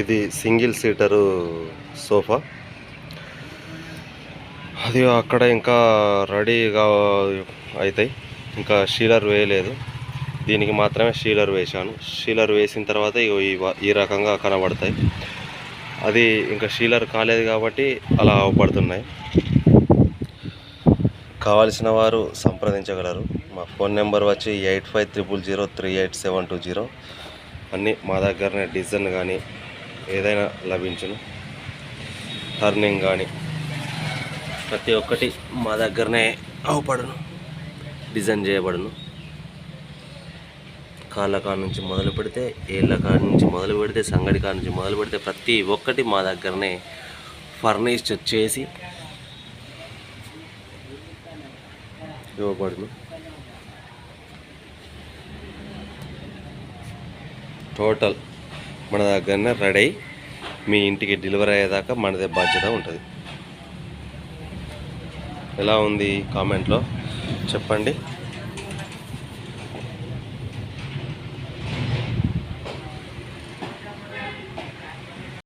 ఇది single సీటరు sofa. అది అక్కడ ఇంకా రెడీగా అవుతాయి ఇంకా షీలర్ వేయలేదు. దీనికి మాత్రమే షీలర్ వేశాను. షీలర్ వేసిన తర్వాత ఇవి ఈ రకంగా కనబడతాయి. అది ఇంకా షీలర్ కాలేదు కాబట్టి అలా అవపడుతున్నాయి. కావాల్సిన వారు సంప్రదించగలరు. మా ఫోన్ నెంబర్ వచ్చి eight five triple zero three eight seven two zero. అన్నీ మా దగ్గరనే డిజైన్ కానీ ఏదైనా లభించును. టర్నింగ్ కానీ ప్రతి ఒక్కటి మా దగ్గరనే అవపడును డిజైన్ చేయబడును. కాళ్ళ కాడ నుంచి మొదలు పెడితే ఏళ్ళ కాడ నుంచి మొదలు పెడితే సంగడి కాడ నుంచి మొదలు పెడితే ప్రతి ఒక్కటి మా దగ్గరనే ఫర్నిష్డ్ చేసి ఇవ్వబడును. టోటల్ మన దగ్గరనే రెడీ. మీ ఇంటికి డెలివరీ అయ్యేదాకా మనదే బాధ్యత ఉంటుంది. ఎలా ఉంది కామెంట్లో చెప్పండి.